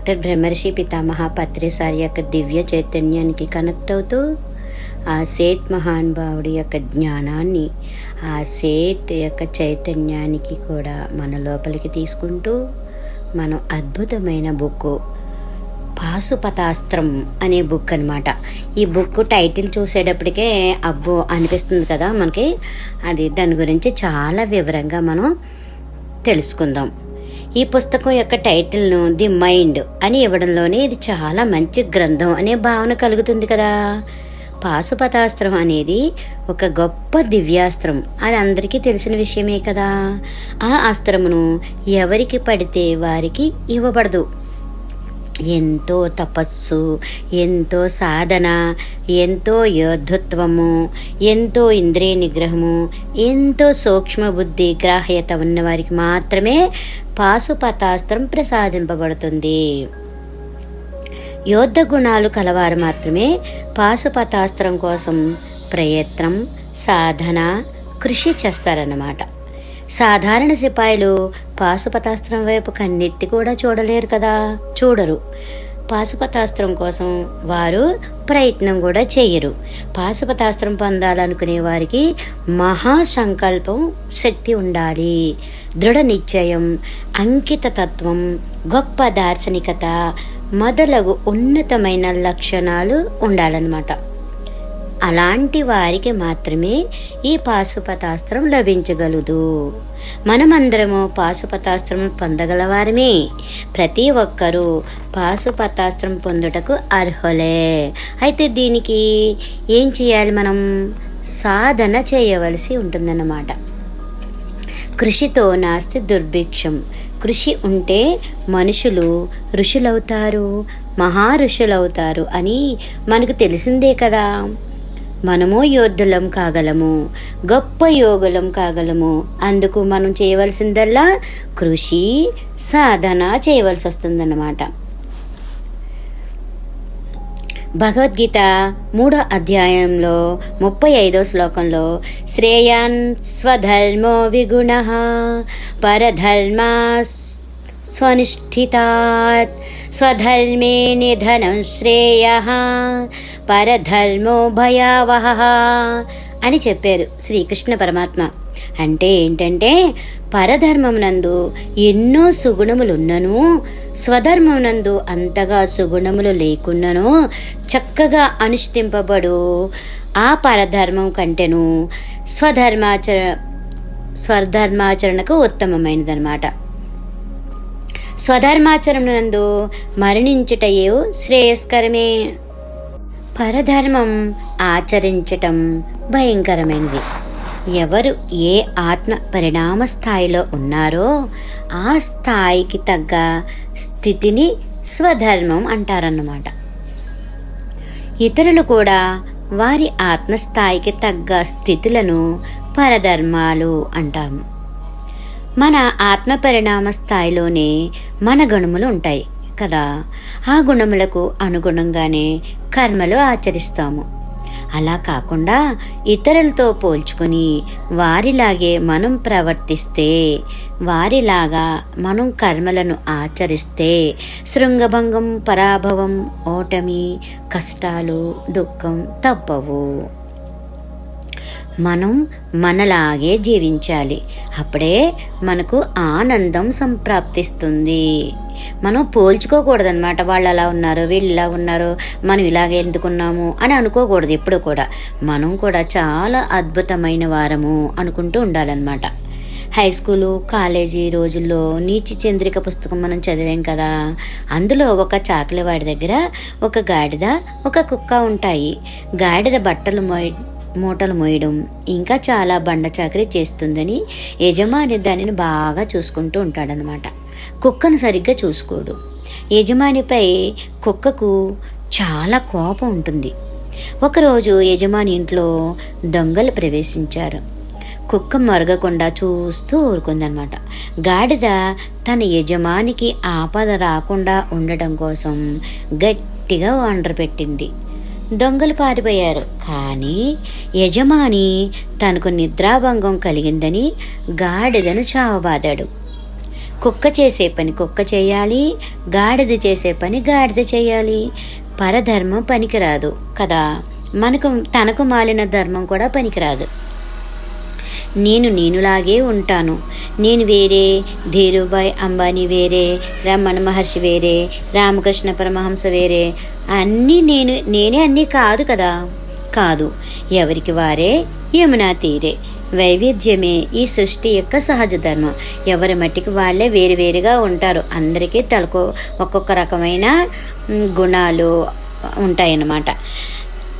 Doctor బ్రహ్మర్షి పితామహ పత్రిసారి యొక్క దివ్య చైతన్యానికి కనెక్ట్ అవుతూ ఆ సేత్ మహానుభావుడి యొక్క జ్ఞానాన్ని ఆ సేత్ యొక్క చైతన్యానికి కూడా మన లోపలికి తీసుకుంటూ మనం అద్భుతమైన బుక్ పాశుపతాస్త్రం అనే బుక్ అనమాట ఈ బుక్ టైటిల్ చూసేటప్పటికే అబ్బో అనిపిస్తుంది కదా మనకి. అది దాని గురించి చాలా వివరంగా మనం తెలుసుకుందాం. ఈ పుస్తకం యొక్క టైటిల్ను ది మైండ్ అని ఇవ్వడంలోనే ఇది చాలా మంచి గ్రంథం అనే భావన కలుగుతుంది కదా. పాశుపతాస్త్రం అనేది ఒక గొప్ప దివ్యాస్త్రం అది అందరికీ తెలిసిన విషయమే కదా. ఆ అస్త్రమును ఎవరికి పడితే వారికి ఇవ్వబడదు. ఎంతో తపస్సు ఎంతో సాధన ఎంతో యోధత్వము ఎంతో ఇంద్రియ నిగ్రహము ఎంతో సూక్ష్మ బుద్ధి గ్రాహ్యత ఉన్నవారికి మాత్రమే పాశుపతాస్త్రం ప్రసాదింపబడుతుంది. యోద్ధ గుణాలు కలవారు మాత్రమే పాశుపతాస్త్రం కోసం ప్రయత్నం సాధన కృషి చేస్తారన్నమాట. సాధారణ సిపాయిలు పాశుపతాస్త్రం వైపు కన్నెత్తి కూడా చూడలేరు కదా చూడరు. పాశుపతాస్త్రం కోసం వారు ప్రయత్నం కూడా చేయరు. పాశుపతాస్త్రం పొందాలనుకునే వారికి మహా సంకల్పం శక్తి ఉండాలి. దృఢ నిశ్చయం అంకిత తత్వం గొప్ప దార్శనికత మొదలగు ఉన్నతమైన లక్షణాలు ఉండాలన్నమాట. అలాంటి వారికి మాత్రమే ఈ పాశుపతాస్త్రం లభించగలదు. మనమందరము పాశుపతాస్త్రం పొందగలవారమే. ప్రతి ఒక్కరూ పాశుపతాస్త్రం పొందుటకు అర్హులే. అయితే దీనికి ఏం చేయాలి మనం? సాధన చేయవలసి ఉంటుందన్నమాట. కృషితో నాస్తి దుర్భిక్షం. కృషి ఉంటే మనుషులు ఋషులవుతారు మహా ఋషులవుతారు అని మనకు తెలిసిందే కదా. మనము యోధులం కాగలము గొప్ప యోగులం కాగలము. అందుకు మనం చేయవలసిందల్లా కృషి సాధన చేయవలసి వస్తుందన్నమాట భగవద్గీత మూడో అధ్యాయంలో ముప్పై ఐదో శ్లోకంలో శ్రేయాన్ స్వధర్మో విగుణ పరధర్మా స్వనిష్ఠితాత్ స్వధర్మే నిధనం శ్రేయ పరధర్మో భయావహ అని చెప్పారు శ్రీకృష్ణ పరమాత్మ. అంటే ఏంటంటే పరధర్మమునందు ఎన్నో సుగుణములున్నను స్వధర్మమునందు అంతగా సుగుణములు లేకున్నను చక్కగా అనుష్ఠింపబడు ఆ పరధర్మం కంటేను స్వధర్మాచర స్వధర్మాచరణకు ఉత్తమమైనదన్నమాట. స్వధర్మాచరణనందు మరణించుటయే శ్రేయస్కరమే. పరధర్మం ఆచరించటం భయంకరమైనది. ఎవరు ఏ ఆత్మ పరిణామ స్థాయిలో ఉన్నారో ఆ స్థాయికి తగ్గ స్థితిని స్వధర్మం అంటారన్నమాట. ఇతరులు కూడా వారి ఆత్మస్థాయికి తగ్గ స్థితులను పరధర్మాలు అంటాము. మన ఆత్మ పరిణామ స్థాయిలోనే మన గుణములు ఉంటాయి కదా. ఆ గుణములకు అనుగుణంగానే కర్మలు ఆచరిస్తాము. అలా కాకుండా ఇతరులతో పోల్చుకొని వారిలాగే మనం ప్రవర్తిస్తే వారిలాగా మనం కర్మలను ఆచరిస్తే శృంగభంగం పరాభవం ఓటమి కష్టాలు దుఃఖం తప్పవు. మనం మనలాగే జీవించాలి. అప్పుడే మనకు ఆనందం సంప్రాప్తిస్తుంది. మనం పోల్చుకోకూడదన్నమాట వాళ్ళు అలా ఉన్నారు వీళ్ళు ఇలా ఉన్నారు మనం ఇలాగే ఎందుకున్నాము అని అనుకోకూడదు ఎప్పుడు కూడా. మనం కూడా చాలా అద్భుతమైన వారము అనుకుంటూ ఉండాలన్నమాట. హై స్కూలు కాలేజీ రోజుల్లో నీచి చంద్రిక పుస్తకం మనం చదివాం కదా? అందులో ఒక చాకలివాడి దగ్గర ఒక గాడిద ఒక కుక్క ఉంటాయి. గాడిద బట్టలు మోయ మూటలు మోయడం ఇంకా చాలా బండ చాకరీ చేస్తుందని యజమాని దానిని బాగా చూసుకుంటూ ఉంటాడనమాట కుక్కను సరిగ్గా చూసుకోడు. యజమానిపై కుక్కకు చాలా కోపం ఉంటుంది. ఒకరోజు యజమాని ఇంట్లో దొంగలు ప్రవేశించారు. కుక్క మరగకుండా చూస్తూ ఊరుకుందనమాట గాడిద తన యజమానికి ఆపద రాకుండా ఉండటం కోసం గట్టిగా వండర పెట్టింది. దొంగలు పారిపోయారు. కానీ యజమాని తనకు నిద్రాభంగం కలిగిందని గాడిదను చావబాదాడు. కుక్క చేసే పని కుక్క చేయాలి గాడిద చేసే పని గాడిద చేయాలి. పరధర్మం పనికిరాదు కదా. మనకు తనకు మాలిన ధర్మం కూడా పనికిరాదు. నేను నేనులాగే ఉంటాను. నేను వేరే ధీరుభాయ్ అంబానీ వేరే రమణ మహర్షి వేరే రామకృష్ణ పరమహంస వేరే అన్నీ నేను నేనే అన్నీ కాదు కదా. కాదు ఎవరికి వారే యమునా తీరే. వైవిధ్యమే ఈ సృష్టి యొక్క సహజ ధర్మం. ఎవరి మట్టికి వాళ్ళే వేరువేరుగా ఉంటారు. అందరికీ తలకు ఒక్కొక్క రకమైన గుణాలు ఉంటాయన్నమాట.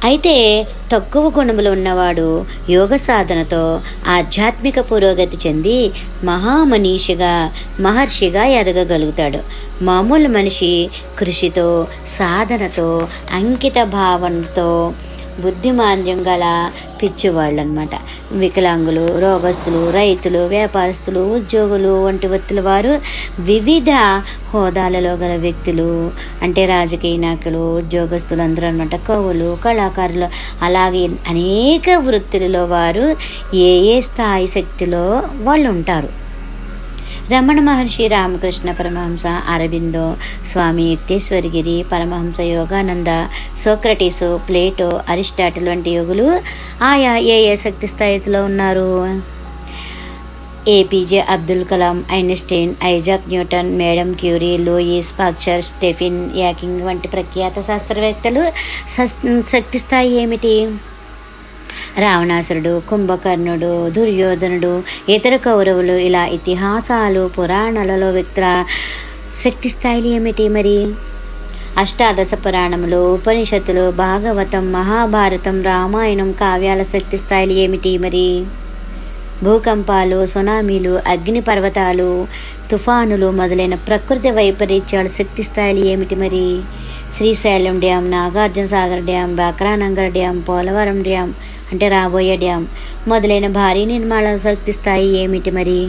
అయితే తక్కువ గుణములు ఉన్నవాడు యోగ సాధనతో ఆధ్యాత్మిక పురోగతి చెంది మహామనీషిగా మహర్షిగా ఎదగగలుగుతాడు. మామూలు మనిషి కృషితో సాధనతో అంకిత భావనతో బుద్ధిమాంద్యం గల పిచ్చివాళ్ళు అనమాట వికలాంగులు రోగస్తులు రైతులు వ్యాపారస్తులు ఉద్యోగులు వంటి వృత్తుల వారు వివిధ హోదాలలో గల వ్యక్తులు. అంటే రాజకీయ నాయకులు ఉద్యోగస్తులు అందరూ అనమాట కవులు కళాకారులు. అలాగే అనేక వృత్తులలో వారు ఏ ఏ స్థాయి శక్తిలో వాళ్ళు ఉంటారు Ramana Maharshi Ramakrishna Paramahamsa Aurobindo Swami Yukteswar Giri Paramahamsa Yogananda Socrates Plato Aristotle వంటి యోగులు ఆయా ఏ ఏ శక్తి స్థాయిలో ఉన్నారు? APJ Abdul Kalam Einstein Isaac Newton madam Curie Louis Pasteur Stephen Hawking వంటి ప్రఖ్యాత శాస్త్రవేత్తలు శక్తి స్థాయి ఏమిటి? రావణాసురుడు కుంభకర్ణుడు దుర్యోధనుడు ఇతర కౌరవులు ఇలా ఇతిహాసాలు పురాణాలలో వ్యక్తుల శక్తి స్థాయిలు ఏమిటి మరి? అష్టాదశ పురాణములు ఉపనిషత్తులు భాగవతం మహాభారతం రామాయణం కావ్యాల శక్తి స్థాయిలు ఏమిటి మరి? భూకంపాలు సునామీలు అగ్నిపర్వతాలు తుఫానులు మొదలైన ప్రకృతి వైపరీత్యాల శక్తి స్థాయిలు ఏమిటి మరి? Srisailam dam Nagarjuna Sagar dam Bhakra Nangal dam Polavaram dam అంటే రాబోయే డ్యామ్ మొదలైన భారీ నిర్మాణ శక్తి స్థాయి ఏమిటి మరి?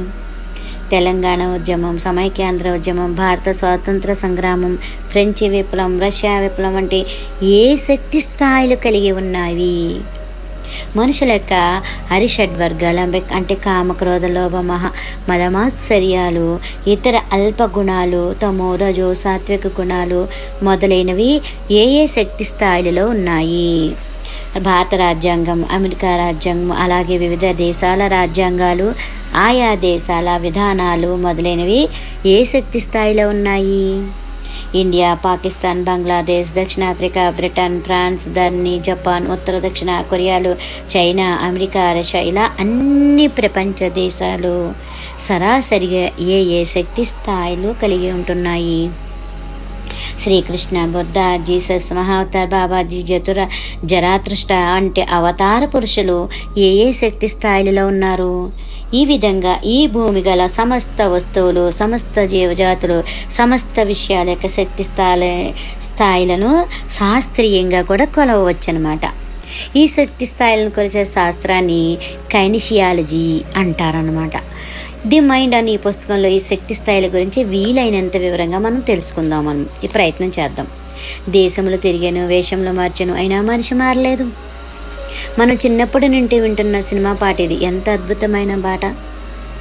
తెలంగాణ ఉద్యమం సమైక్యాంధ్ర ఉద్యమం భారత స్వాతంత్ర సంగ్రామం ఫ్రెంచి విప్లవం రష్యా విప్లవం వంటి ఏ శక్తి స్థాయిలు కలిగి ఉన్నవి? మనుషుల యొక్క హరిషడ్ వర్గాల అంటే కామక్రోధ లోభ మహ మదమాత్సర్యాలు ఇతర అల్ప గుణాలు తమో రజో సాత్విక గుణాలు మొదలైనవి ఏ ఏ శక్తి స్థాయిలలో ఉన్నాయి? భారత రాజ్యాంగం అమెరికా రాజ్యాంగం అలాగే వివిధ దేశాల రాజ్యాంగాలు ఆయా దేశాల విధానాలు మొదలైనవి ఏ శక్తి స్థాయిలో ఉన్నాయి? ఇండియా పాకిస్తాన్ బంగ్లాదేశ్ దక్షిణాఫ్రికా బ్రిటన్ ఫ్రాన్స్ జర్మనీ జపాన్ ఉత్తర దక్షిణ కొరియాలు చైనా అమెరికా రష్యా ఇలా అన్ని ప్రపంచ దేశాలు సరాసరిగా ఏ ఏ శక్తి స్థాయిలు కలిగి ఉంటున్నాయి? శ్రీకృష్ణ బుద్ధ జీసస్ మహావతార్ బాబాజీ జతుర జరాతృష్ట అంటే అవతార పురుషులు ఏ ఏ శక్తి స్థాయిలలో ఉన్నారు? ఈ విధంగా ఈ భూమి గల సమస్త వస్తువులు సమస్త జీవజాతులు సమస్త విషయాల యొక్క శక్తి స్థాయి స్థాయిలను శాస్త్రీయంగా కూడా కొలవచ్చనమాట ఈ శక్తి స్థాయిలను కొలిచే శాస్త్రాన్ని కైనిషియాలజీ అంటారనమాట ది మైండ్ అనే ఈ పుస్తకంలో ఈ శక్తి స్థాయిల గురించి వీలైనంత వివరంగా మనం తెలుసుకుందాం మనం ఈ ప్రయత్నం చేద్దాం. దేశంలో తిరిగాను వేషంలో మార్చాను అయినా మనిషి మారలేదు. మనం చిన్నప్పటి నుండి వింటున్న సినిమా పాట ఇది. ఎంత అద్భుతమైన పాట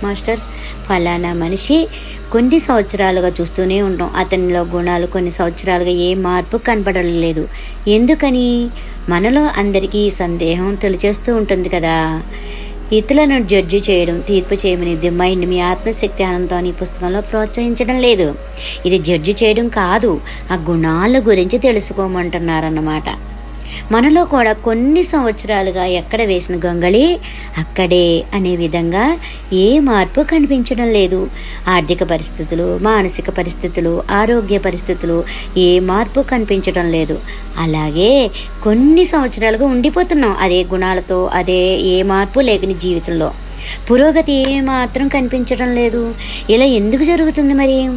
మాస్టర్స్ ఫలానా మనిషి కొన్ని సంవత్సరాలుగా చూస్తూనే ఉంటాం అతనిలో గుణాలు కొన్ని సంవత్సరాలుగా ఏ మార్పు కనపడలేదు. ఎందుకని? మనలో అందరికీ ఈ సందేహం తెలిచేస్తూ ఉంటుంది కదా. ఇతరులను జడ్జి చేయడం తీర్పు చేయమని ది మైండ్ మీ ఆత్మశక్తి ఆనందం అని పుస్తకంలో ప్రోత్సహించడం లేదు. ఇది జడ్జి చేయడం కాదు ఆ గుణాల గురించి తెలుసుకోమంటున్నారన్నమాట. మనలో కూడా కొన్ని సంవత్సరాలుగా ఎక్కడ వేసిన గొంగళి అక్కడే అనే విధంగా ఏ మార్పు కనిపించడం లేదు. ఆర్థిక పరిస్థితులు మానసిక పరిస్థితులు ఆరోగ్య పరిస్థితులు ఏ మార్పు కనిపించడం లేదు. అలాగే కొన్ని సంవత్సరాలుగా ఉండిపోతున్నాం. అదే గుణాలతో అదే ఏ మార్పు లేకని జీవితంలో. పురోగతి ఏమాత్రం కనిపించడం లేదు. ఇలా ఎందుకు జరుగుతుంది మరి?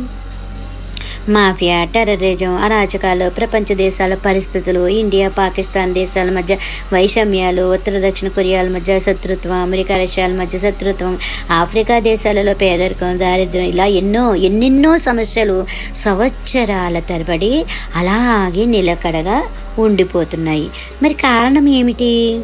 మాఫియా టెర్రరిజం అరాచకాలు ప్రపంచ దేశాల పరిస్థితులు ఇండియా పాకిస్తాన్ దేశాల మధ్య వైషమ్యాలు ఉత్తర దక్షిణ కొరియాల మధ్య శత్రుత్వం అమెరికా రష్యాల మధ్య శత్రుత్వం ఆఫ్రికా దేశాలలో పేదరికం దారిద్ర్యం ఇలా ఎన్నో ఎన్నెన్నో సమస్యలు సంవత్సరాల తరబడి అలాగే నిలకడగా ఉండిపోతున్నాయి. మరి కారణం ఏమిటి?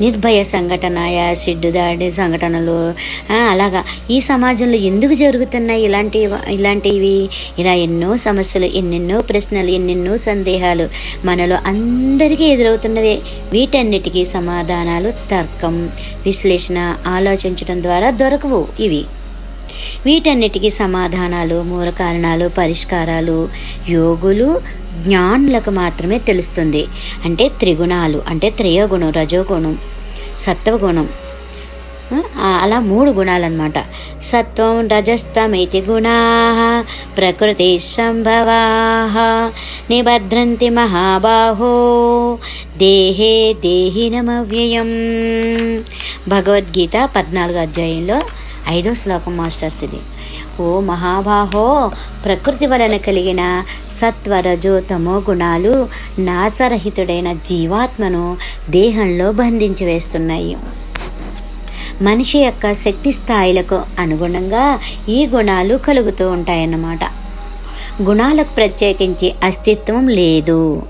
నిర్భయ సంఘటన యాసిడ్ దాడి సంఘటనలు అలాగా. ఈ సమాజంలో ఎందుకు జరుగుతున్నాయి ఇలాంటి ఇలాంటివి? ఇలా ఎన్నో సమస్యలు ఎన్నెన్నో ప్రశ్నలు ఎన్నెన్నో సందేహాలు మనలో అందరికీ ఎదురవుతున్నవే. వీటన్నిటికీ సమాధానాలు తర్కం విశ్లేషణ ఆలోచించడం ద్వారా దొరకవు ఇవి. వీటన్నిటికీ సమాధానాలు మూల కారణాలు పరిష్కారాలు యోగులు జ్ఞానులకు మాత్రమే తెలుస్తుంది. అంటే త్రిగుణాలు అంటే త్రయోగుణం రజోగుణం సత్వగుణం. అలా మూడు గుణాలన్నమాట. సత్వం రజస్తమితి గుణా ప్రకృతి సంభవా నిభద్రంతి మహాబాహో దేహే దేహినమవ్యయం భగవద్గీత పద్నాలుగు అధ్యాయంలో ఐదో శ్లోకం మాస్టర్స్ ఇది. ఓ మహాబాహో ప్రకృతి వలన కలిగిన సత్వరజో తమో గుణాలు నాసరహితుడైన జీవాత్మను దేహంలో బంధించి వేస్తున్నాయి. మనిషి యొక్క శక్తి స్థాయిలకు అనుగుణంగా ఈ గుణాలు కలుగుతూ ఉంటాయన్నమాట. గుణాలకు ప్రత్యేకించి అస్తిత్వం లేదు.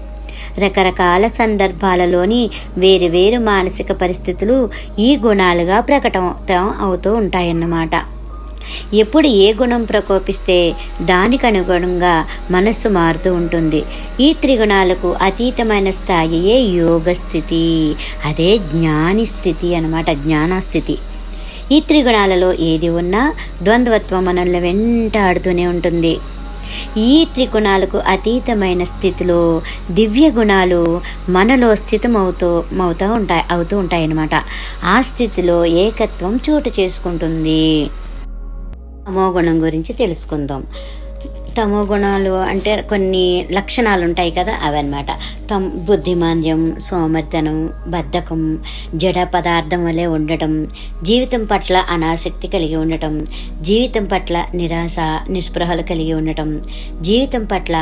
రకరకాల సందర్భాలలోని వేరు వేరు మానసిక పరిస్థితులు ఈ గుణాలుగా ప్రకటన అవుతూ ఉంటాయన్నమాట. ఎప్పుడు ఏ గుణం ప్రకోపిస్తే దానికి అనుగుణంగా మనస్సు మారుతూ ఉంటుంది. ఈ త్రిగుణాలకు అతీతమైన స్థాయియే యోగ స్థితి అదే జ్ఞాని స్థితి అనమాట జ్ఞానస్థితి. ఈ త్రిగుణాలలో ఏది ఉన్నా ద్వంద్వత్వం మనల్ని వెంటాడుతూనే ఉంటుంది. ఈ త్రిగుణాలకు అతీతమైన స్థితిలో దివ్య గుణాలు మనలో స్థితమవుతూ అవుతూ ఉంటాయి అవుతూ ఉంటాయి అన్నమాట ఆ స్థితిలో ఏకత్వం చోటు చేసుకుంటుంది. తమో గుణం గురించి తెలుసుకుందాం. తమో గుణాలు అంటే కొన్ని లక్షణాలు ఉంటాయి కదా అవన్నమాట. తమ్ బుద్ధిమాంద్యం సోమర్థనం బద్ధకం జడ పదార్థం వలె ఉండటం జీవితం పట్ల అనాసక్తి కలిగి ఉండటం జీవితం పట్ల నిరాశ నిస్పృహలు కలిగి ఉండటం జీవితం పట్ల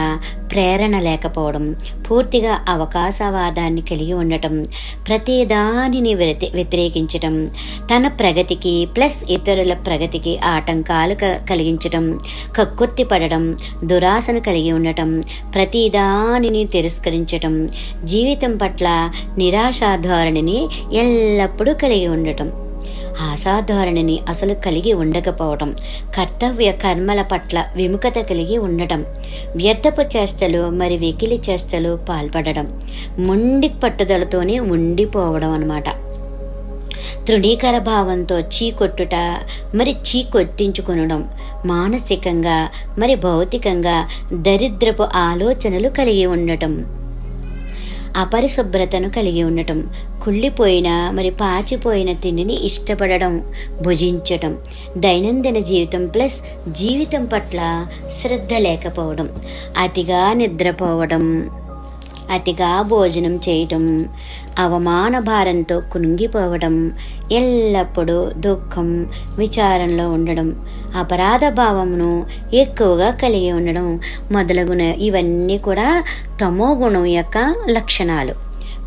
ప్రేరణ లేకపోవడం పూర్తిగా అవకాశవాదాన్ని కలిగి ఉండటం ప్రతి దానిని వ్యతి- వ్యతిరేకించటం తన ప్రగతికి ప్లస్ ఇతరుల ప్రగతికి ఆటంకాలు క- కలిగించటం కక్కుర్తి పడడం దురాశను కలిగి ఉండటం ప్రతిదానిని తిరస్కరించటం జీవితం పట్ల నిరాశాధోరణిని ఎల్లప్పుడూ కలిగి ఉండటం. ఆశాధోరణిని అసలు కలిగి ఉండకపోవటం కర్తవ్య కర్మల పట్ల విముఖత కలిగి ఉండటం వ్యర్థపు చేష్టలు మరి వెకిలి చేష్టలు పాల్పడడం మొండి పట్టుదలతోనే ఉండిపోవడం అన్నమాట. తృణీకర భావంతో చీకొట్టుట మరి చీకొట్టించుకొనడం మానసికంగా మరి భౌతికంగా దరిద్రపు ఆలోచనలు కలిగి ఉండటం. అపరిశుభ్రతను కలిగి ఉండటం కుళ్ళిపోయిన మరి పాచిపోయిన తిండిని ఇష్టపడడం భుజించటం దైనందిన జీవితం ప్లస్ జీవితం పట్ల శ్రద్ధ లేకపోవడం అతిగా నిద్రపోవడం. అతిగా భోజనం చేయటం అవమాన భారంతో కునుంగిపోవడం ఎల్లప్పుడూ దుఃఖం విచారంలో ఉండడం అపరాధ భావమును ఎక్కువగా కలిగి ఉండడం మొదలగున ఇవన్నీ కూడా తమో గుణం యొక్క లక్షణాలు.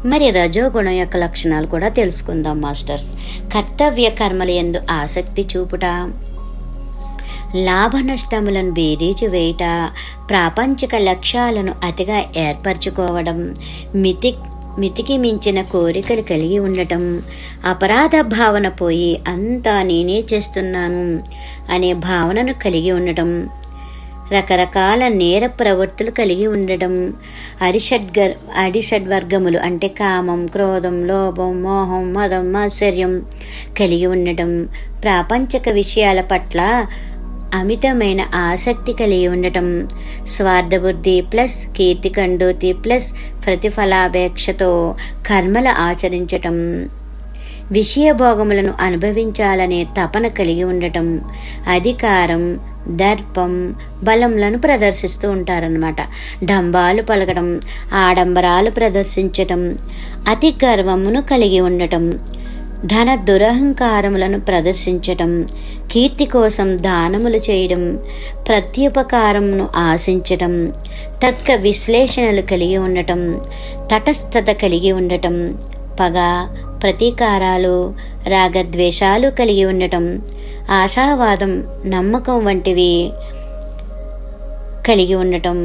మరి రజోగుణం యొక్క లక్షణాలు కూడా తెలుసుకుందాం మాస్టర్స్. కర్తవ్య కర్మల యందు ఆసక్తి చూపుట. లాభ నష్టములను బేరీజు వేయట ప్రాపంచిక లక్ష్యాలను అతిగా ఏర్పరచుకోవడం మితి మితికి మించిన కోరికలు కలిగి ఉండటం అపరాధ భావన పోయి అంతా నేనే చేస్తున్నాను అనే భావనను కలిగి ఉండటం రకరకాల నేర ప్రవృత్తులు కలిగి ఉండడం అరిషడ్గర్ అడిషడ్వర్గములు అంటే కామం క్రోధం లోభం మోహం మదం ఆశ్చర్యం కలిగి ఉండటం ప్రాపంచక విషయాల పట్ల అమితమైన ఆసక్తి కలిగి ఉండటం. స్వార్థబుద్ధి ప్లస్ కీర్తి కండూతి ప్లస్ ప్రతిఫలాపేక్షతో కర్మలు ఆచరించటం. విషయభోగములను అనుభవించాలనే తపన కలిగి ఉండటం. అధికారం దర్పం బలంలను ప్రదర్శిస్తూ ఉంటారనమాట డంబాలు పలకడం ఆడంబరాలు ప్రదర్శించటం అతి గర్వమును కలిగి ఉండటం. ధన దురహంకారములను ప్రదర్శించటం కీర్తి కోసం దానములు చేయడం ప్రత్యుపకారమును ఆశించటం తత్క విశ్లేషణలు కలిగి ఉండటం తటస్థత కలిగి ఉండటం పగ ప్రతీకారాలు రాగద్వేషాలు కలిగి ఉండటం ఆశావాదం నమ్మకం వంటివి కలిగి ఉండటం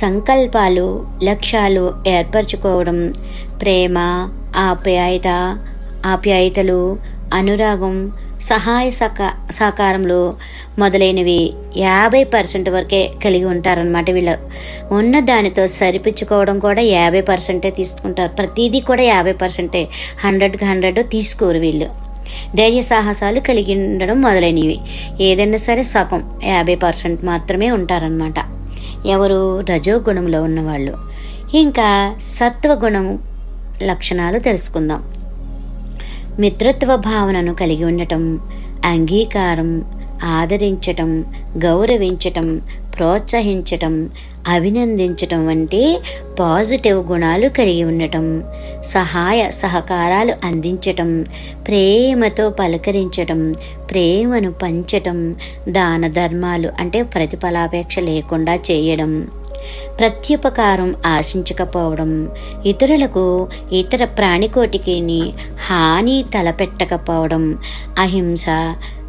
సంకల్పాలు లక్ష్యాలు ఏర్పరచుకోవడం ప్రేమ ఆప్యాయత ఆప్యాయతలు అనురాగం సహాయ సహకా సహకారంలో మొదలైనవి యాభై పర్సెంట్ వరకే కలిగి ఉంటారనమాట వీళ్ళు. ఉన్న దానితో సరిపించుకోవడం కూడా యాభై పర్సెంటే తీసుకుంటారు. ప్రతిదీ కూడా యాభై పర్సెంటే హండ్రెడ్కి హండ్రెడ్ తీసుకోరు వీళ్ళు. ధైర్య సాహసాలు కలిగి ఉండడం మొదలైనవి. ఏదైనా సరే సగం యాభై పర్సెంట్ మాత్రమే ఉంటారనమాట ఎవరు? రజోగుణంలో ఉన్నవాళ్ళు. ఇంకా సత్వగుణం లక్షణాలు తెలుసుకుందాం. మిత్రత్వ భావనను కలిగి ఉండటం అంగీకారం ఆదరించటం గౌరవించటం ప్రోత్సహించటం అభినందించటం వంటి పాజిటివ్ గుణాలు కలిగి ఉండటం సహాయ సహకారాలు అందించటం ప్రేమతో పలకరించటం ప్రేమను పంచటం దాన ధర్మాలు అంటే ప్రతిఫలాపేక్ష లేకుండా చేయడం. ప్రత్యుపకారం ఆశించకపోవడం ఇతరులకు ఇతర ప్రాణికోటికి హాని తలపెట్టకపోవడం అహింస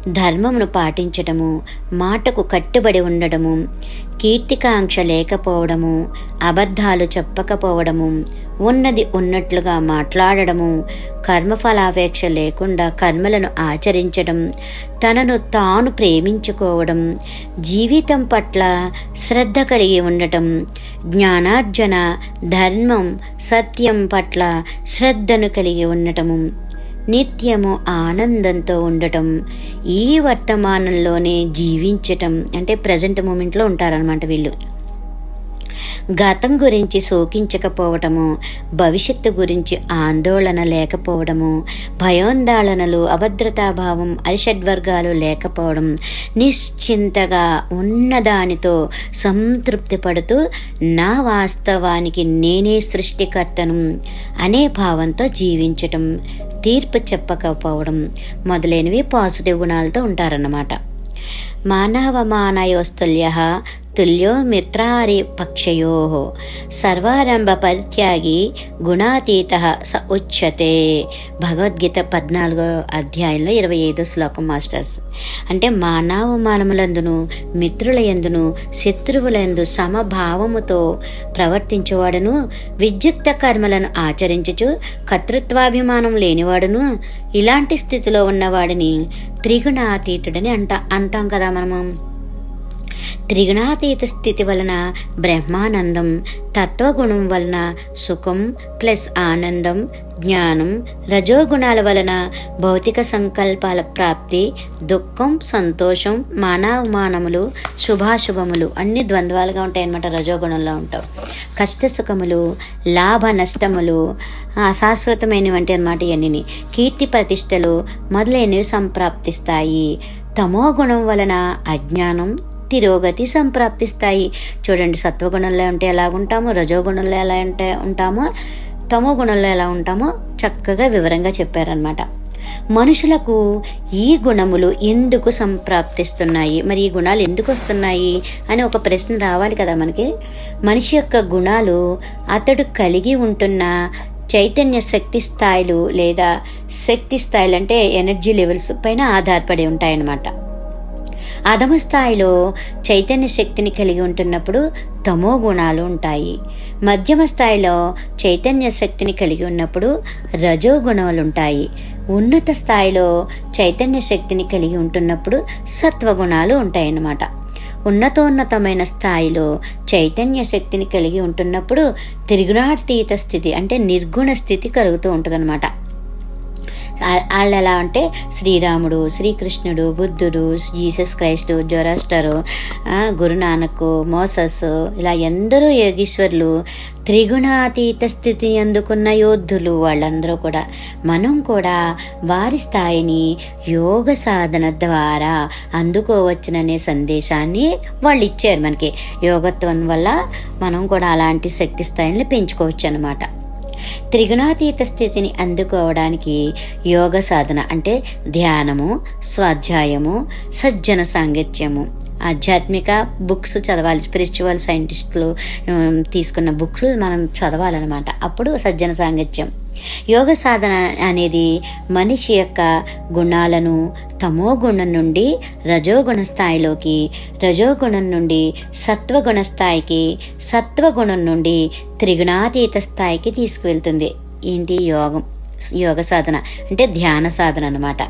ధర్మమును పాటించడము మాటకు కట్టుబడి ఉండడము కీర్తికాంక్ష లేకపోవడము అబద్ధాలు చెప్పకపోవడము ఉన్నది ఉన్నట్లుగా మాట్లాడడము కర్మఫలాపేక్ష లేకుండా కర్మలను ఆచరించడం తనను తాను ప్రేమించుకోవడం జీవితం పట్ల శ్రద్ధ కలిగి ఉండటం జ్ఞానార్జన ధర్మం సత్యం పట్ల శ్రద్ధను కలిగి ఉండటము నిత్యము ఆనందంతో ఉండటం ఈ వర్తమానంలోనే జీవించటం అంటే ప్రజెంట్ మూమెంట్లో ఉంటారనమాట వీళ్ళు. గతం గురించి శోకించకపోవటము భవిష్యత్తు గురించి ఆందోళన లేకపోవడము భయోందాళనలు అభద్రతాభావం అరిషడ్వర్గాలు లేకపోవడం నిశ్చింతగా ఉన్నదానితో సంతృప్తి పడుతూ నా వాస్తవానికి నేనే సృష్టికర్తను అనే భావంతో జీవించటం తీర్పు చెప్పకపోవడం మొదలైనవి పాజిటివ్ గుణాలతో ఉంటారన్నమాట. మానవమానయోస్తుల్య తుల్యో మిత్రారి పక్షయో సర్వారంభ పరిత్యాగి గుణాతీత స ఉచ్యతే భగవద్గీత పద్నాలుగో అధ్యాయంలో ఇరవై ఐదో శ్లోకం మాస్టర్స్। అంటే మానవ మానములందును మిత్రుల ఎందును శత్రువులందు సమభావముతో ప్రవర్తించేవాడును విద్యుక్త కర్మలను ఆచరించుచు కర్తృత్వాభిమానం లేనివాడును ఇలాంటి స్థితిలో ఉన్నవాడిని త్రిగుణాతీతుడని అంట అంటాం కదా మనము. త్రిగుణాతీత స్థితి వలన బ్రహ్మానందం తత్వగుణం వలన సుఖం ప్లస్ ఆనందం జ్ఞానం రజోగుణాల వలన భౌతిక సంకల్పాల ప్రాప్తి దుఃఖం సంతోషం మానవమానములు శుభాశుభములు అన్ని ద్వంద్వాలుగా ఉంటాయన్నమాట రజోగుణంలో ఉంటావు. కష్ట సుఖములు లాభ నష్టములు అశాశ్వతమైనవంటి అనమాట ఇవన్నీ కీర్తి ప్రతిష్టలు మొదలైనవి సంప్రాప్తిస్తాయి. తమో గుణం వలన అజ్ఞానం తిరోగతి సంప్రాప్తిస్తాయి. చూడండి సత్వగుణంలో ఉంటే ఎలా ఉంటామో రజోగుణంలో ఎలా ఉంటే ఉంటామో తమో గుణంలో ఎలా ఉంటామో చక్కగా వివరంగా చెప్పారనమాట మనుషులకు ఈ గుణములు ఎందుకు సంప్రాప్తిస్తున్నాయి? మరి ఈ గుణాలు ఎందుకు వస్తున్నాయి అని ఒక ప్రశ్న రావాలి కదా మనకి. మనిషి యొక్క గుణాలు అతడు కలిగి ఉంటున్న చైతన్య శక్తి స్థాయిలు లేదా శక్తి స్థాయిలు అంటే ఎనర్జీ లెవెల్స్ పైన ఆధారపడి ఉంటాయన్నమాట. అధమ స్థాయిలో చైతన్య శక్తిని కలిగి ఉంటున్నప్పుడు తమో గుణాలు ఉంటాయి. మధ్యమ స్థాయిలో చైతన్య శక్తిని కలిగి ఉన్నప్పుడు రజో గుణాలు ఉంటాయి ఉన్నత స్థాయిలో చైతన్య శక్తిని కలిగి ఉంటున్నప్పుడు సత్వగుణాలు ఉంటాయన్నమాట. ఉన్నతోన్నతమైన స్థాయిలో చైతన్య శక్తిని కలిగి ఉంటున్నప్పుడు త్రిగుణాతీత స్థితి అంటే నిర్గుణ స్థితి కలుగుతూ ఉంటుందన్నమాట. వాళ్ళు ఎలా అంటే శ్రీరాముడు శ్రీకృష్ణుడు బుద్ధుడు Jesus Christ Zoroaster Guru Nanak Moses ఇలా ఎందరో యోగీశ్వర్లు త్రిగుణాతీత స్థితి అందుకున్న యోధులు వాళ్ళందరూ కూడా. మనం కూడా వారి స్థాయిని యోగ సాధన ద్వారా అందుకోవచ్చుననే సందేశాన్ని వాళ్ళు ఇచ్చారు మనకి. యోగత్వం వల్ల మనం కూడా అలాంటి శక్తి స్థాయిని పెంచుకోవచ్చు అనమాట త్రిగుణాతీత స్థితిని అందుకోవడానికి యోగ సాధన అంటే ధ్యానము స్వాధ్యాయము సజ్జన సాంగత్యము. ఆధ్యాత్మిక బుక్స్ చదవాలి. స్పిరిచువల్ సైంటిస్టులు తీసుకున్న బుక్స్ మనం చదవాలన్నమాట. అప్పుడు సజ్జన సాంగత్యం. యోగ సాధన అనేది మనిషి యొక్క గుణాలను తమో గుణం నుండి రజోగుణ స్థాయిలోకి రజోగుణం నుండి సత్వగుణ స్థాయికి సత్వగుణం నుండి త్రిగుణాతీత స్థాయికి తీసుకువెళ్తుంది. ఏంటి యోగం? యోగ సాధన అంటే ధ్యాన సాధన అనమాట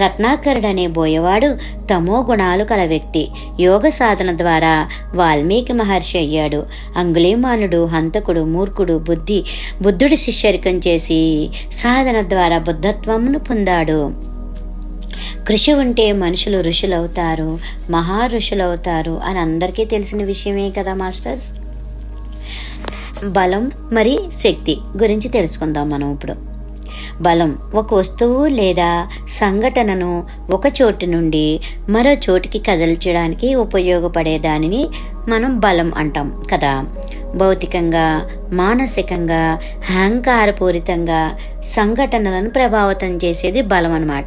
రత్నాకరుడు అనే బోయవాడు తమో గుణాలు కల వ్యక్తి. యోగ సాధన ద్వారా వాల్మీకి మహర్షి అయ్యాడు. అంగుళీమానుడు హంతకుడు మూర్ఖుడు బుద్ధి బుద్ధుడి శిష్యరికం చేసి సాధన ద్వారా బుద్ధత్వమును పొందాడు. కృషి ఉంటే మనుషులు ఋషులవుతారు మహా ఋషులవుతారు అని అందరికీ తెలిసిన విషయమే కదా మాస్టర్స్? బలం మరి శక్తి గురించి తెలుసుకుందాం మనం ఇప్పుడు. బలం ఒక వస్తువు లేదా సంఘటనను ఒక చోటు నుండి మరో చోటికి కదల్చడానికి ఉపయోగపడే దానిని మనం బలం అంటాం కదా? భౌతికంగా మానసికంగా అహంకారపూరితంగా సంఘటనలను ప్రభావితం చేసేది బలం అన్నమాట.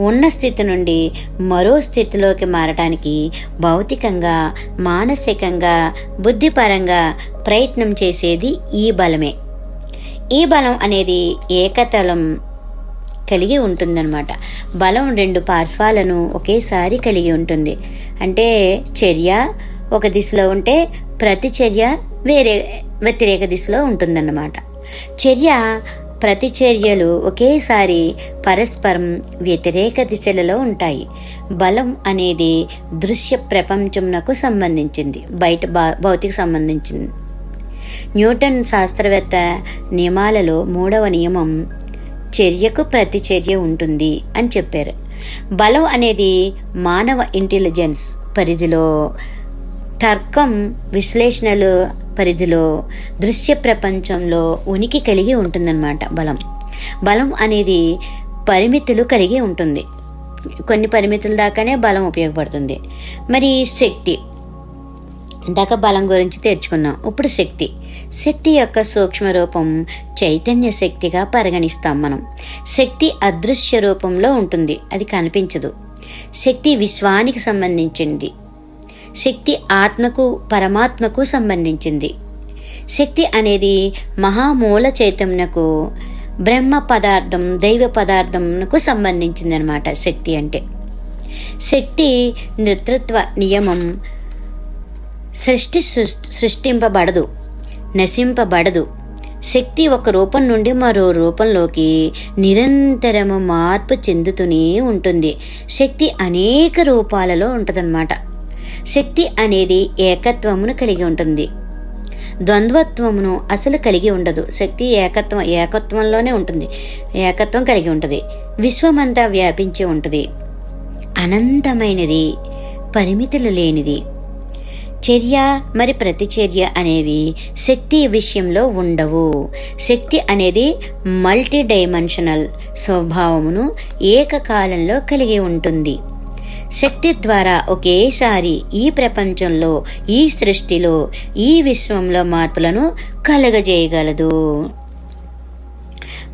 ఉన్న స్థితి నుండి మరో స్థితిలోకి మారటానికి భౌతికంగా మానసికంగా బుద్ధిపరంగా ప్రయత్నం చేసేది ఈ బలమే. ఈ బలం అనేది ఏకతలం కలిగి ఉంటుందన్నమాట. బలం రెండు పార్శ్వాలను ఒకేసారి కలిగి ఉంటుంది. అంటే చర్య ఒక దిశలో ఉంటే ప్రతిచర్య వేరే వ్యతిరేక దిశలో ఉంటుందన్నమాట. చర్య ప్రతిచర్యలు ఒకేసారి పరస్పరం వ్యతిరేక దిశలలో ఉంటాయి. బలం అనేది దృశ్య ప్రపంచంనకు సంబంధించింది. బయట భా- భౌతిక సంబంధించింది. న్యూటన్ శాస్త్రవేత్త నియమాలలో మూడవ నియమం చర్యకు ప్రతిచర్య ఉంటుంది అని చెప్పారు. బలం అనేది మానవ ఇంటెలిజెన్స్ పరిధిలో తర్కం విశ్లేషణలు పరిధిలో దృశ్య ప్రపంచంలో ఉనికి కలిగి ఉంటుందన్నమాట బలం. బలం అనేది పరిమితులు కలిగి ఉంటుంది. కొన్ని పరిమితుల దాకానే బలం ఉపయోగపడుతుంది. మరి శక్తి ఇందాక బలం గురించి తెచ్చుకుందాం ఇప్పుడు శక్తి. శక్తి యొక్క సూక్ష్మ రూపం చైతన్య శక్తిగా పరిగణిస్తాం మనం. శక్తి అదృశ్య రూపంలో ఉంటుంది. అది కనిపించదు. శక్తి విశ్వానికి సంబంధించింది. శక్తి ఆత్మకు పరమాత్మకు సంబంధించింది. శక్తి అనేది మహామూల చైతన్యకు బ్రహ్మ పదార్థం దైవ పదార్థంకు సంబంధించిందనమాట శక్తి అంటే. శక్తి నేతృత్వ నియమం సృష్టి సృష్టి సృష్టింపబడదు నశింపబడదు. శక్తి ఒక రూపం నుండి మరో రూపంలోకి నిరంతరము మార్పు చెందుతూనే ఉంటుంది. శక్తి అనేక రూపాలలో ఉంటుందన్నమాట. శక్తి అనేది ఏకత్వమును కలిగి ఉంటుంది. ద్వంద్వత్వమును అసలు కలిగి ఉండదు. శక్తి ఏకత్వం ఏకత్వంలోనే ఉంటుంది. ఏకత్వం కలిగి ఉంటుంది. విశ్వమంతా వ్యాపించి ఉంటుంది. అనంతమైనది పరిమితులు లేనిది. చర్య మరి ప్రతిచర్య అనేవి శక్తి విషయంలో ఉండవు. శక్తి అనేది మల్టీ డైమెన్షనల్ స్వభావమును ఏకకాలంలో కలిగి ఉంటుంది. శక్తి ద్వారా ఒకేసారి ఈ ప్రపంచంలో ఈ సృష్టిలో ఈ విశ్వంలో మార్పులను కలుగజేయగలదు.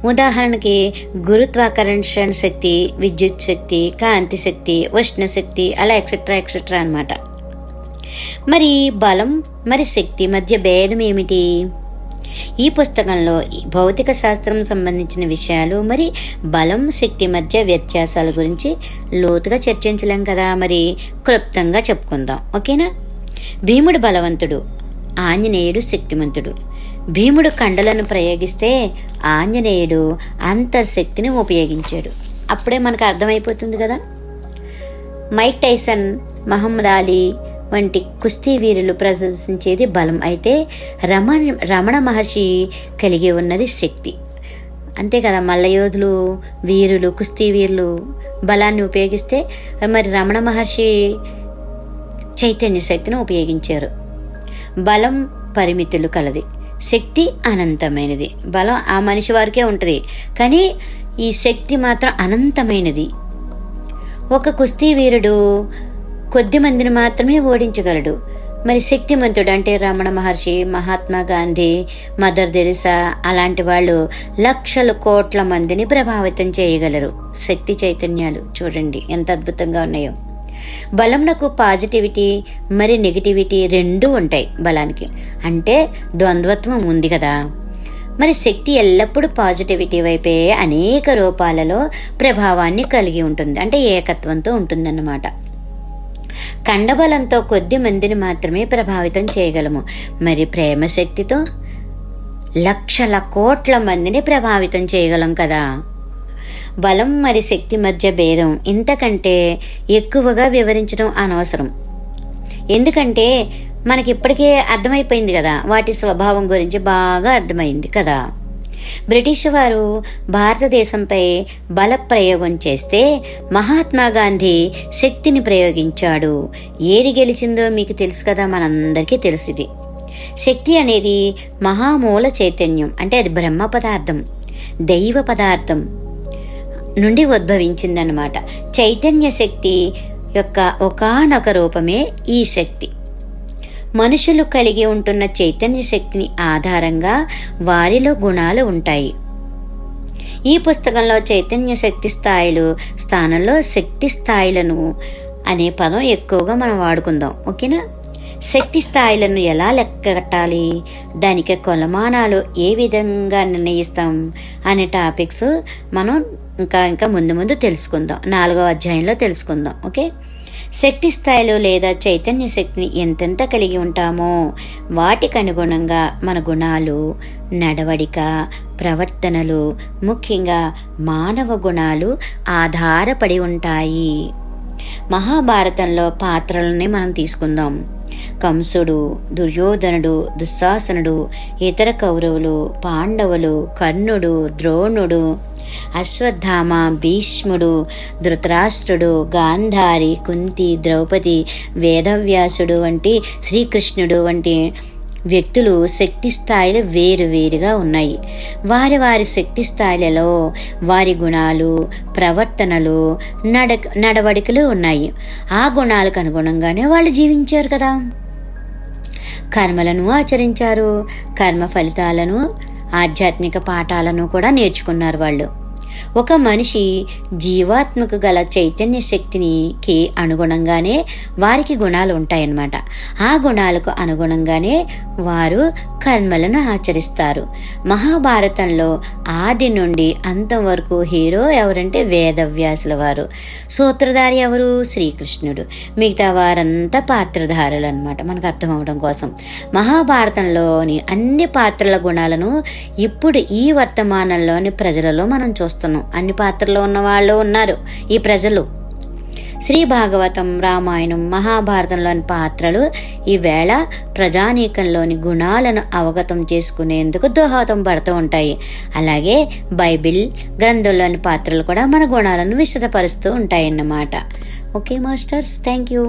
ఉదాహరణకి గురుత్వాకర్షణ శక్తి విద్యుత్ శక్తి కాంతి శక్తి ఉష్ణ శక్తి అలా ఎక్సెట్రా ఎక్సెట్రా అన్నమాట మరి బలం మరి శక్తి మధ్య భేదం ఏమిటి? ఈ పుస్తకంలో భౌతిక శాస్త్రం సంబంధించిన విషయాలు మరి బలం శక్తి మధ్య వ్యత్యాసాల గురించి లోతుగా చర్చించలేం కదా? మరి క్లుప్తంగా చెప్పుకుందాం ఓకేనా? భీముడు బలవంతుడు ఆంజనేయుడు శక్తిమంతుడు. భీముడు కండలను ప్రయోగిస్తే ఆంజనేయుడు అంతర్శక్తిని ఉపయోగించాడు. అప్పుడే మనకు అర్థమైపోతుంది కదా? మైక్ టైసన్ మహమ్మద్ అలీ వంటి కుస్తీ వీరులు ప్రదర్శించేది బలం. అయితే రమణ రమణ మహర్షి కలిగి ఉన్నది శక్తి. అంతే కదా మల్లయోధులు వీరులు కుస్తీ వీరులు బలాన్ని ఉపయోగిస్తే మరి రమణ మహర్షి చైతన్య శక్తిని ఉపయోగించారు. బలం పరిమితులు కలది. శక్తి అనంతమైనది. బలం ఆ మనిషి వారికే ఉంటుంది. కానీ ఈ శక్తి మాత్రం అనంతమైనది. ఒక కుస్తీ వీరుడు కొద్ది మందిని మాత్రమే ఓడించగలడు. మరి శక్తిమంతుడు అంటే రమణ మహర్షి మహాత్మా గాంధీ మదర్ తెరిసా అలాంటి వాళ్ళు లక్షల కోట్ల మందిని ప్రభావితం చేయగలరు. శక్తి చైతన్యాలు చూడండి ఎంత అద్భుతంగా ఉన్నాయో. బలంనకు పాజిటివిటీ మరి నెగిటివిటీ రెండూ ఉంటాయి బలానికి. అంటే ద్వంద్వత్వం ఉంది కదా. మరి శక్తి ఎల్లప్పుడూ పాజిటివిటీ వైపే అనేక రూపాలలో ప్రభావాన్ని కలిగి ఉంటుంది. అంటే ఏకత్వంతో ఉంటుందన్నమాట. కండబలంతో కొద్ది మందిని మాత్రమే ప్రభావితం చేయగలము. మరి ప్రేమ శక్తితో లక్షల కోట్ల మందిని ప్రభావితం చేయగలం కదా. బలం మరి శక్తి మధ్య భేదం ఇంతకంటే ఎక్కువగా వివరించడం అనవసరం. ఎందుకంటే మనకి ఇప్పటికే అర్థమైపోయింది కదా వాటి స్వభావం గురించి బాగా అర్థమైంది కదా. బ్రిటిష్ వారు భారతదేశంపై బల ప్రయోగం చేస్తే మహాత్మా గాంధీ శక్తిని ప్రయోగించాడు. ఏది గెలిచిందో మీకు తెలుసు కదా మనందరికీ తెలిసింది శక్తి అనేది మహామూల చైతన్యం అంటే అది బ్రహ్మ పదార్థం దైవ పదార్థం నుండి ఉద్భవించిందనమాట చైతన్య శక్తి యొక్క ఒకానొక రూపమే ఈ శక్తి. మనుషులు కలిగి ఉంటున్న చైతన్య శక్తిని ఆధారంగా వారిలో గుణాలు ఉంటాయి. ఈ పుస్తకంలో చైతన్య శక్తి స్థాయిలు స్థానంలో శక్తి స్థాయిలను అనే పదం ఎక్కువగా మనం వాడుకుందాం. ఓకేనా? శక్తి స్థాయిలను ఎలా లెక్క కట్టాలి? దానికి కొలమానాలు ఏ విధంగా నిర్ణయిస్తాం? అనే టాపిక్స్ మనం ఇంకా ఇంకా ముందు ముందు తెలుసుకుందాం. నాలుగో అధ్యాయంలో తెలుసుకుందాం. ఓకే? శక్తి స్థాయిలో లేదా చైతన్య శక్తిని ఎంతెంత కలిగి ఉంటామో వాటికి అనుగుణంగా మన గుణాలు నడవడిక ప్రవర్తనలు ముఖ్యంగా మానవ గుణాలు ఆధారపడి ఉంటాయి. మహాభారతంలో పాత్రలని మనం తీసుకుందాం. కంసుడు దుర్యోధనుడు దుశ్శాసనుడు ఇతర కౌరవులు పాండవులు కర్ణుడు ద్రోణుడు అశ్వత్థామ భీష్ముడు ధృతరాష్ట్రుడు గాంధారి కుంతి ద్రౌపది వేదవ్యాసుడు వంటి శ్రీకృష్ణుడు వంటి వ్యక్తులు శక్తి స్థాయిలు వేరు వేరుగా ఉన్నాయి. వారి వారి శక్తి స్థాయిలలో వారి గుణాలు ప్రవర్తనలు నడ నడవడికలు ఉన్నాయి. ఆ గుణాలకు అనుగుణంగానే వాళ్ళు జీవించారు కదా. కర్మలను ఆచరించారు కర్మ ఫలితాలను ఆధ్యాత్మిక పాఠాలను కూడా నేర్చుకున్నారు వాళ్ళు. ఒక మనిషి జీవాత్మకు గల చైతన్య శక్తినికి అనుగుణంగానే వారికి గుణాలు ఉంటాయన్నమాట. ఆ గుణాలకు అనుగుణంగానే వారు కర్మలను ఆచరిస్తారు. మహాభారతంలో ఆది నుండి అంతం వరకు హీరో ఎవరంటే వేదవ్యాసుల వారు. సూత్రధారి ఎవరు? శ్రీకృష్ణుడు. మిగతా వారంతా పాత్రధారులు అనమాట మనకు అర్థమవడం కోసం. మహాభారతంలోని అన్ని పాత్రల గుణాలను ఇప్పుడు ఈ వర్తమానంలోని ప్రజలలో మనం చూస్తాం. చూస్తున్నాం అన్ని పాత్రలో ఉన్న వాళ్ళు ఉన్నారు. ఈ ప్రజలు. శ్రీ భాగవతం రామాయణం మహాభారతంలోని పాత్రలు ఈవేళ ప్రజానీకంలోని గుణాలను అవగతం చేసుకునేందుకు దోహదం పడుతూ ఉంటాయి. అలాగే బైబిల్ గ్రంథంలోని పాత్రలు కూడా మన గుణాలను విశదపరుస్తూ ఉంటాయన్నమాట. Okay masters thank you.